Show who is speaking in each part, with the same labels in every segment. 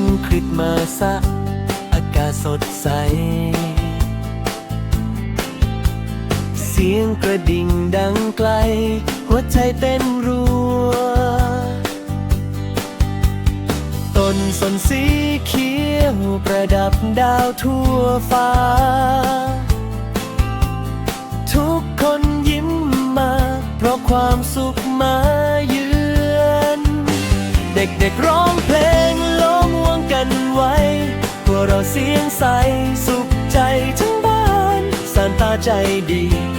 Speaker 1: วันคริสต์มาสอากาศสดใส เสียงกระดิ่งดังไกล หัวใจเต้นรัว ต้นสนสีเขียวประดับดาวทั่วฟ้า ทุกคนยิ้มมา เพราะความสุขมาเยือน เด็กๆร้อง ดี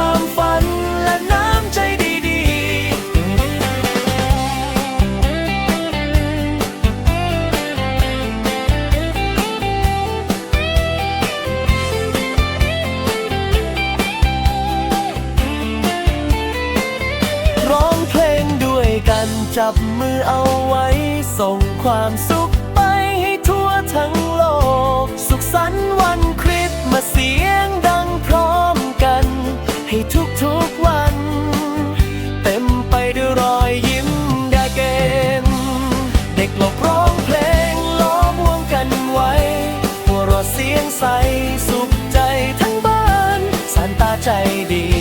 Speaker 1: ความฝันและน้ำใจดีๆ ร้องเพลงด้วยกันจับมือเอาไว้ ส่งความสุขไปให้ทั่วทั้งโลก ใจดี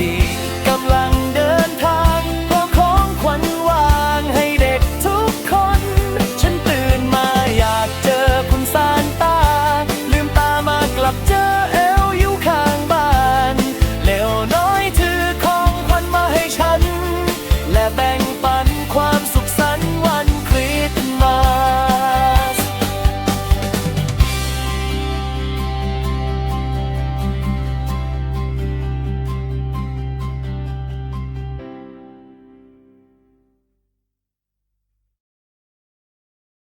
Speaker 1: ดี